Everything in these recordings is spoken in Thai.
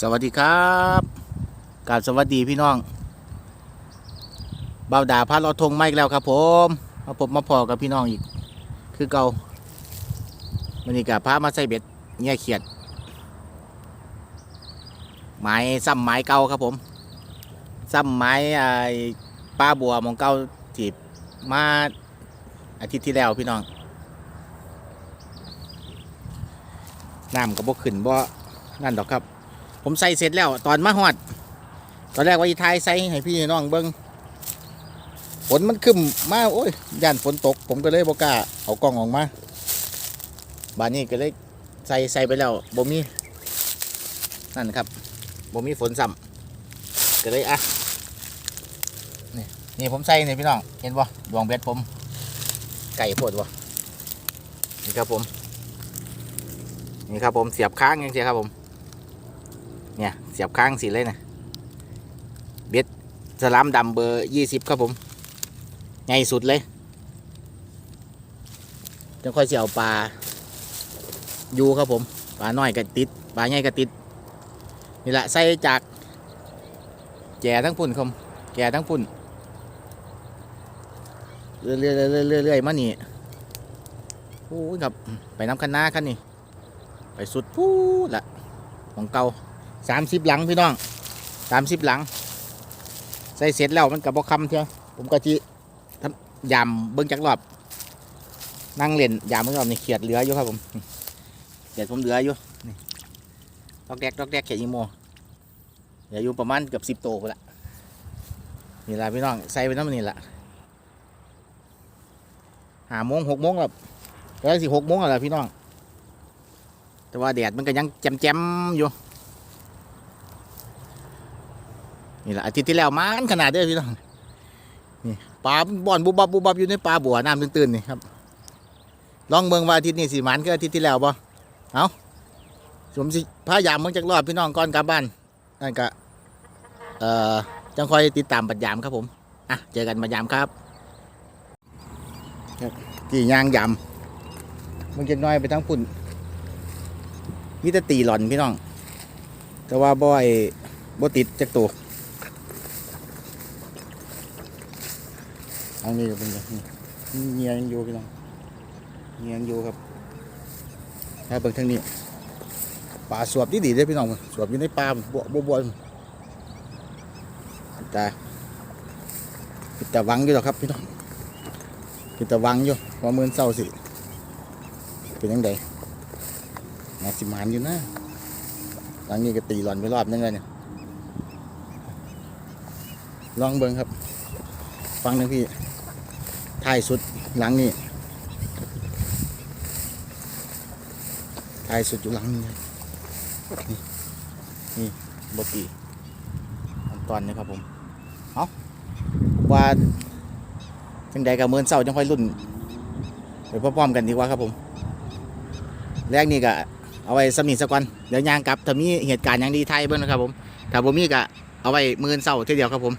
สวัสดีครับกาบสวัสดีพี่น้องเบาวดาพาเราทงไมาอีกแล้วครับผมมาพบมาพอกับพี่น้องอีก คือเก่ามันนี่กับพามาใส่เบ็ดเงี้ยเขียดไม้ซ้ำไม้เก่าครับผมซ้ำไม้ไอ้ป้าบัวมองเก่าที่มาอาทิตย์ที่แล้วพี่น้องน้ำกับบกขึ้นบ่นั่นดอกครับ ผมใส่เสร็จแล้ว ตอนมาฮอด ตอนแรกว่าอีทายใส่ให้พี่น้องเบิ้งฝนมันขึ้นมาโอ้ยย่านฝนตก ผมก็เลยบอกล้าเอากล้องออกมาบานนี้ก็เลยใส่ใส่ไปแล้วบ่มีนั่นครับบ่มีฝนซ้ำก็เลยอะนี่นี่ผมใส่นี่พี่น้องเห็นบ่ดวงเบ็ดผม ไก่โพดบ่นี่ครับผม นี่ครับผมเสียบค้างยังเสียครับผม เนี่ยเสียบข้างสีเลยนะเบ็ดสลามดำเบอร์ยี่สิบครับผมใหญ่สุดเลยจะค่อยเสียวปลาอยู่ครับผมปลาน้อยก็ติดปลาใหญ่ก็ติดนี่แหละใส่จากแก่ทั้งพุ่นครับแก่ทั้งพุ่นเรื่อยเรื่อยเรื่อยเรื่อยเรื่อยมานี่โอ้ยครับไปน้ำคันนาคันนี่ไปสุดพูดละของเก่า สามสิบหลังพี่น้องสามสิบหลัง ใส่เสร็จแล้วมันกับบอคำเถอะผมก็จียำเบิ้งจักรอบ นั่งเล่นยำเบิ้งรอบนี่เขียดเหลืออยู่ครับผมเขียดผมเหลืออยู่นี่ดอกแดกดอกแดกเขียดยีโมเหลืออยู่ประมาณเกือบสิบโตไปละนี่ละพี่น้องใส่ไปน้ำมันนี่ละหาโมงหกโมงแล้วแล้วสิหกโมงแล้วพี่น้อง แต่ว่าแดดมันก็ยังแจ่มๆอยู่ นี่แหละอาทิตย์ที่แล้วมันขนาดเด้อพี่น้องนี่ปลาบ่อนบุบบับบุบบับอยู่ในปลาบัวน้ำตื้นๆนี่ครับลองเมืองว่าอาทิตย์นี้สิมันก็อาทิตย์ที่แล้วบ่เอาผมสิพายามเมืองจากรอบพี่น้องก่อนกลับบ้านนั่นก็เอ่อจังคอยติดตามปัดยามครับผมอะเจอกันปัดยามครับครับกี่ย่างยำมึงจะน้อยไปทั้งปุ่นมีแต่ตีหล่อนพี่น้อง แต่ว่าบ่อยบ่ติดจักตัว อันนี้ก็เป็นแบบนี้เงียยังอยู่พี่น้องเงียยังอยู่ครับถ้าเบิ่งทางนี้ป่าสวบดีดีเด้อพี่น้องสวบอยู่ในป่าบวบัวบแต่ปิดตะวังอยู่หรอกครับพี่น้องปิดตะวังอยู่ว่ามือนเศร้าสิเป็นยังไงนาสิมานอยู่นะหลังนี้ก็ตีหล่อนไปรอบนึงเลยเนี่ยลองเบิ่งครับ ฟังหนึ่งพี่ ท้ายสุดหลังนี่ท้ายสุดอยู่หลังนี่นี่นี่บตีขั้นตอนนี้ครับผมเอาว่าจังใดกับเมือนเศร้าจังค่อยรุ่นไปพร้อมๆกันดีกว่าครับผม แรกนี่ก็เอาไว้สำนีสักวันเดี๋ยวยางกลับถ้ามีเหตุการณ์อย่างดีไทยเบิ้งนะครับผมถ้าผมมีก็เอาไว้มือนเศร้าทีเดียวครับผม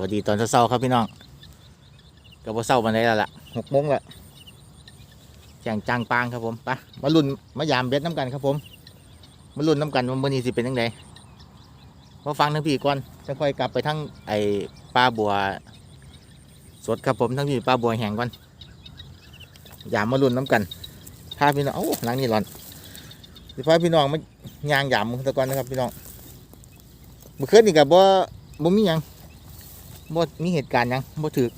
วัสดีตอนเช้าๆครับพี่น้องก็บ่เช้าวันไหนแล้วล่ะหกโมงละแจงจางปางครับผมไปมาลุ่นมายามเบ็ดน้ำกันครับผมมาลุ่นน้ำกันว่ามื้อนี้สิเป็นยังไงมาฟังทั้งพี่ก่อนจะค่อยกลับไปทั้งไอ้ปลาบัว สดครับผมทั้งพี่ปลาบัวแห้งก่อนยามมาลุ่นน้ำกันพาพี่น้องโอ้หลังนี้ร้อนสิพาพี่น้องมายางยามตะกอนนะครับพี่น้องเมื่อคืนนี่กับบ่าบ่มียัง บ่มีเหตุการณ์ยังบ่ถึก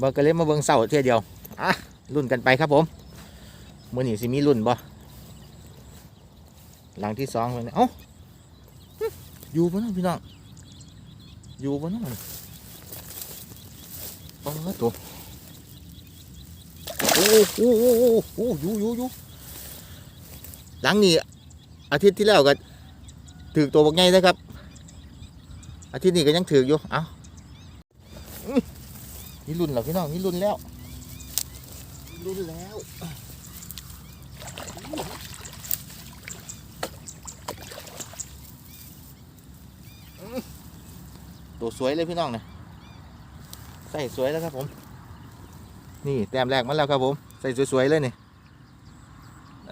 บ่ก็เลยมาเบิ่งเสาเที่ยเดียวอะรุ่นกันไปครับผมมื้อนี้สิมีรุ่นบ่หลังที่สองเพิ่นเอ้าอยู่บ่เนพี่น้องอยู่บ่เนาะโอ้ตัวโอ้โอ้โอ้โอ้โอ้อยู่อยู่อยู่หลังนี้อาทิตย์ที่แล้วก็ถึกตัวบักใหญ่นะครับ อาทิตย์นี้ก็ยังถืออยู่ เอาอื้อมีรุ่นแล้วพี่น้องมีรุ่นแล้วรุ่นแล้วตัวสวยเลยพี่น้องเนี่ยใส่สวยแล้วครับผม นี่แต้มแรกมาแล้วครับผม ใส่สวยๆเลยนี่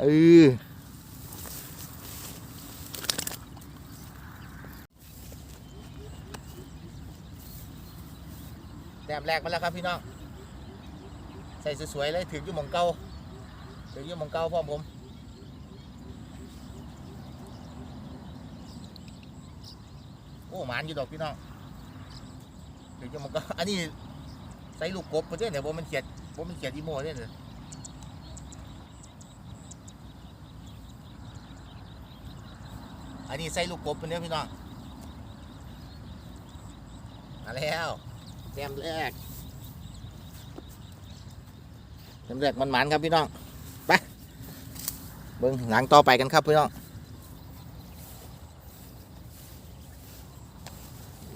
เออ แต้มแรกมาแล้วครับพี่น้องใส่สวยๆเลยถืออยู่มองเก่าถืออยู่มองเก่าพร้อมผมโอ้หมานอยู่ดอกพี่น้องถืออยู่มองเก่าอันนี้ใส่ลูกกบประเทศเนี่ยบ่มันเขียดบ่มันเขียดอีโม่เนี่ยอันนี้ใส่ลูกกบเป็นเนี้ยพี่น้องมาแล้ว แต้มแรกแต้มแรกมันหมันครับพี่น้องไปเบิ้งหลังต่อไปกันครับพี่น้อง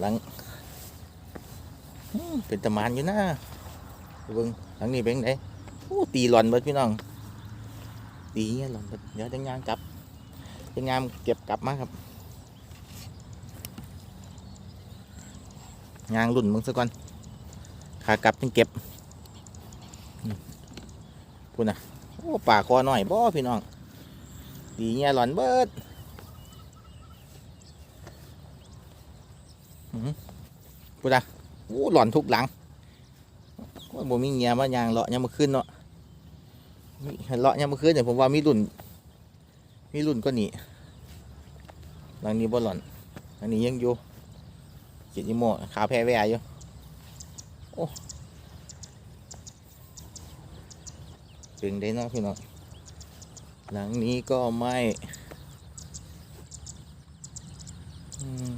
หลังเป็นตะมานอยู่นะเบิ้งหลังนี้เป็นไงโอ้ตีหลอนเบิดพี่น้องตีเงี้ยหลอนเบิดเดี๋ยวจะย่างกลับจะงามเก็บกลับมาครับยางรุ่นมึงซะก่อนากลับยังเก็บพูดนะโอ้ป่าคอหน่อยบ่พี่น้อง ดีเงี้ยหลอนเบิดพูดนะโอ้หลอนทุกหลังว่าบ่มีเงียมายางเลาะยามมาขึ้นเนาะมีเลาะยามมาขึ้นเนี่ยผมว่ามีรุ่น มีรุ่นก็หนีหลังนี้บ่หล่อนหลังนี้ยังอยู่เจ็ดยี่โมขาแพ้แวอยู่ โอ้ถึงได้นาะพี่น้องหลังนี้ก็ไม่อืม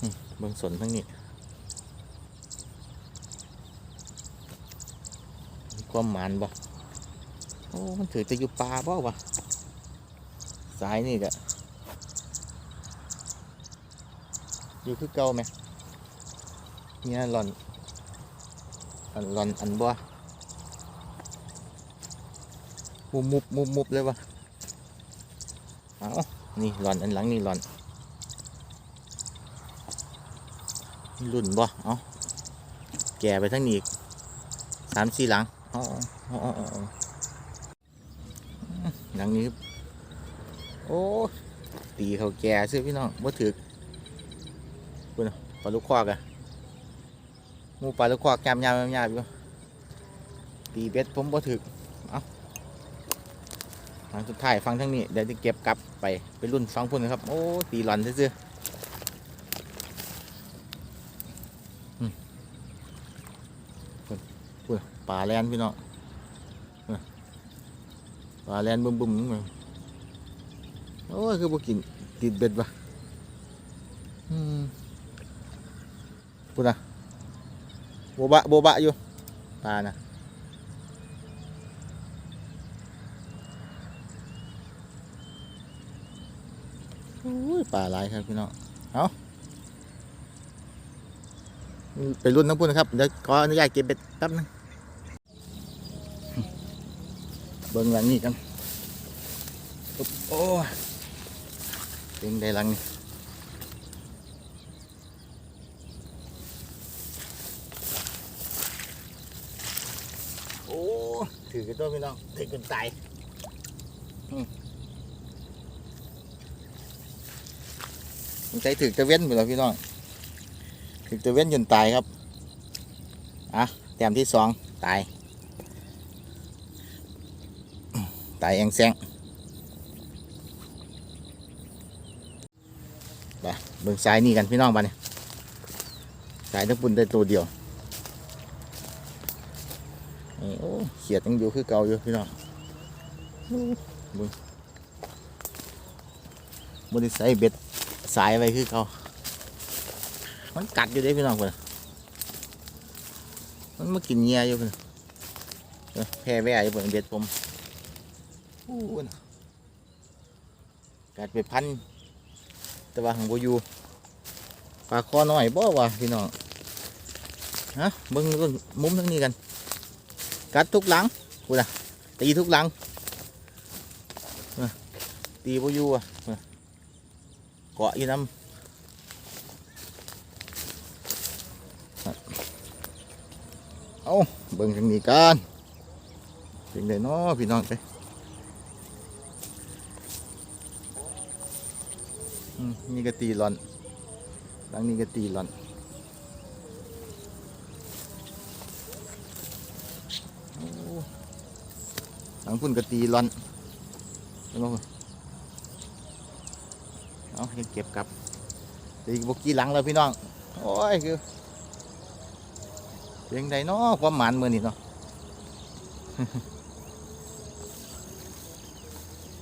อืมเบิ่งสนทั้งนี้มีความหมานบ่โอ้ มันถือจะอยู่ป่าบ่วะสายนี่กะอยู่คือเก่าไหม เนี่ยหล่อนหล่อนอันบ่มุบมุบมุบมุบเลยวะเอานี่หล่อนอันหลังนี่หล่อนรุ่นบ่เอาแก่ไปทั้งนี้สามสี่หลังเอาเออเออหลังนี้โอ้ตีเขาแก่ซื้อพี่น้องบ่ถึกคุณน่ะปลาลูกควักอะ มูปลาลูกควักยามยามยามยามอยู่ตีเบ็ดผมบ่ถึกเอาฟังสุดท้ายฟังทั้งนี้เดี๋ยวจะเก็บกลับไปไปรุ่นฟังพุ่นครับ โอ้ตีหลอนซื่อๆอืมพุ่นพุ่นปลาแลนพี่น้องพุ่นน่ะปลาแลนบึ้มบึ้มๆนี่โอ้ยคือบ่กินติดเบ็ดวะอืมพูดนะ บบะโบบะอยู่ปลานะโอ้ยปลาหลายครับพี่น้องเอาไปรุ่นน้ำพุ่นนะครับเดี๋ยวขออนุญาตเก็บเบ็ดแป๊บนึงเบิ่งหลังนี้กันโอ้ยเป็นไงหลังนี่โอ้ ถือกันตัวพี่น้องถือกันตายอืมมันใจถือตะเว้นหมดแล้วพี่น้องถือตะเว้นจนตายครับอะแต้มที่สองตาย ตายแองแซงไปเบิ่งซ้ายนี่กันพี่น้องบ้านนี่ซ้ายทั้งปุ่นได้ตัวเดียว นี่โอ้เขียดยังอยู่คือเก่าอยู่พี่น้องโอ้เบิ่งบริใส่เบ็ดสายไว้คือเก่ามันกัดอยู่เด้พี่น้องเพิ่นมันมากินเหงียอยู่เพิ่นเอ้อแพ้แว่อยู่เพิ่นเบ็ดผมโอ้น่ะกัดไปพัน แต่ว่าหังบอยู่ปลาคอหน้อยบ่วะพี่น้องฮะเบิ่งรุ่นมุมทั้งนี้กัน กัดทุกหลังกูนะตีทุกหลังตีพวยูอะเกาะอยู่น้ำเอาเบิ่งทางนี้กันเป็นไงเนาะพี่น้องไปนี่ก็ตีหลอนหลังนี้ก็ตีหลอน หลังพุ่นก็ตีหลอนเห็นบ่พุ่นเอาเก็บกลับเดี๋ยวกบกี้หลังแล้วพี่น้อง โอ้ยคือเพียงใดเนาะความหมานมือนี่เนาะ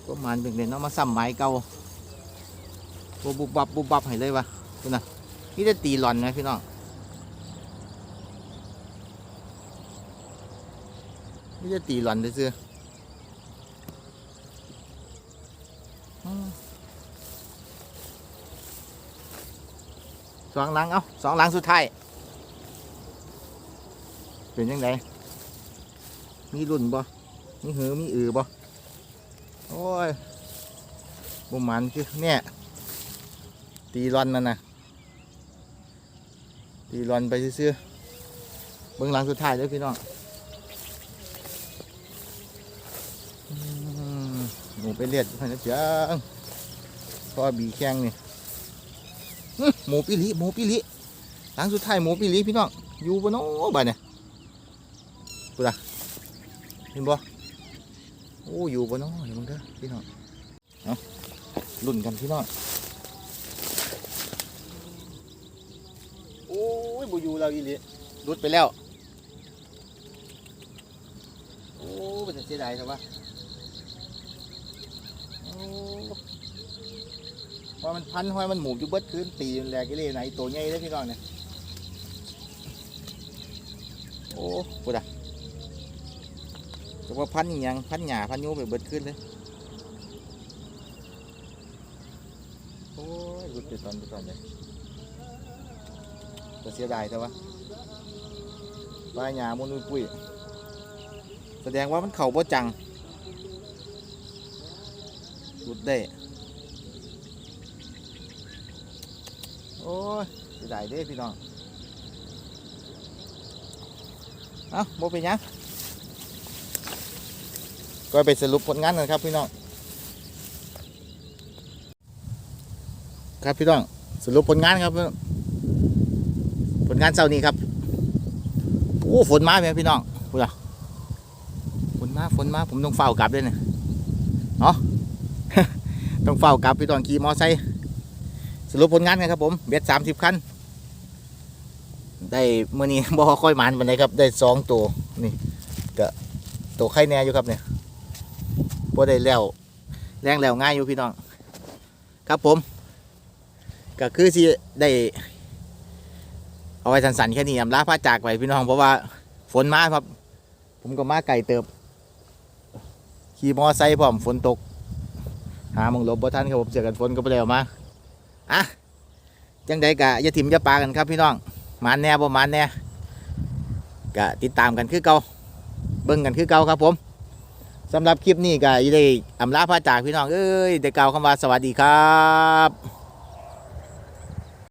ความหมานเป็นเด่นเนาะมาซ้ำไม้เก่าบุบบุบบับบุบบับให้เลยวะคุณนะนี่จะตีหลอนไหมพี่น้องนี่จะตีหลอนซื่อ สองหลัง เอาสองหลังสุดท้าย เป็นยังไงมีรุ่นบ่มีหือมีอือบ่โอ้ยบุมันคือเนี่ย ตีรอนนั่นนะตีรอนไปซื่อเบื้องหลังสุดท้ายเด้อพี่น้อง มหมูไปเลียดพันนะจังพ่อบีแข้งนี่หมูปิลิหมูปิลิหลังสุดท้ายหมูปิลิพี่น้องอยู่บนโน้บ้านเนี่ยเห็นบ่โอ้อยู่บ่เนาะเดี๋ยมึงเด้อพี่น้องเอารุ่นกันพี่น้องโอ้ยบ่อยู่แล้วอีหลีรุดไปแล้วโอ้เป็นเสียดายครับ ว่ามันพันห้อยมันหมุนอยู่เบิดคืนตีมันแหลกอีเลไหนตัวใหญ่เลยพี่น้องเนี่ยโอ้กูดะแต่ว่าพันอหยังพันหญ้าพันยูไปเบิดขึ้นเลยโอ้ยรุดไปตอนไปตอนเลยจะเสียดายแต่ว่าปลายหญ้ามุนปุ้ยแสดงว่ามันเข่าบ่จังรุด ได้ โอ้ยเสีดายเด้พี่น้อง เอ้าบ่เป็นยังก็ไปสรุปผลงานกันครับพี่น้อง ครับพี่น้อง สรุปผลงานครับ ผลงานเช้านี้ครับ โอ้ฝนมาไหมพี่น้องพูดอะฝนมาฝนมาผมต้องเฝ้ากลับด้วยเนี่ยเนาะ ต้องเฝ้ากลับพี่น้องขี่มอไซค์สรุปผลงานกันครับผมเบ็ดสามสิบคันได้เมื่อนี้บ่ค่อยหมันวันไหนครับ ได้สองตัวนี่ก็ตัวไข่แน่อยู่ครับเนี่ยพอได้แล้วแรงแล้วง่ายอยู่พี่น้อง ครับผม ก็คือสิได้เอาไว้สันๆแค่นี้อำลาพระจากไปพี่น้องเพราะว่าฝนมาครับ ผมก็มาไก่เติบ ขี่มอไซค์พร้อมฝนตก หามองหลบบ่ทันครับผมเจอกันฝนก็ไปแล้วมาอะจังใดกะอย่าถิ่มอย่าปากันครับพี่น้องมานแน่บ่มานแน่กะติดตามกันคือเก่าเบิ่งกันคือเก่าครับผมสำหรับคลิปนี้ก็ได้อำลาพระจากพี่น้องเอ้ยได้กล่าวคำว่าสวัสดีครับ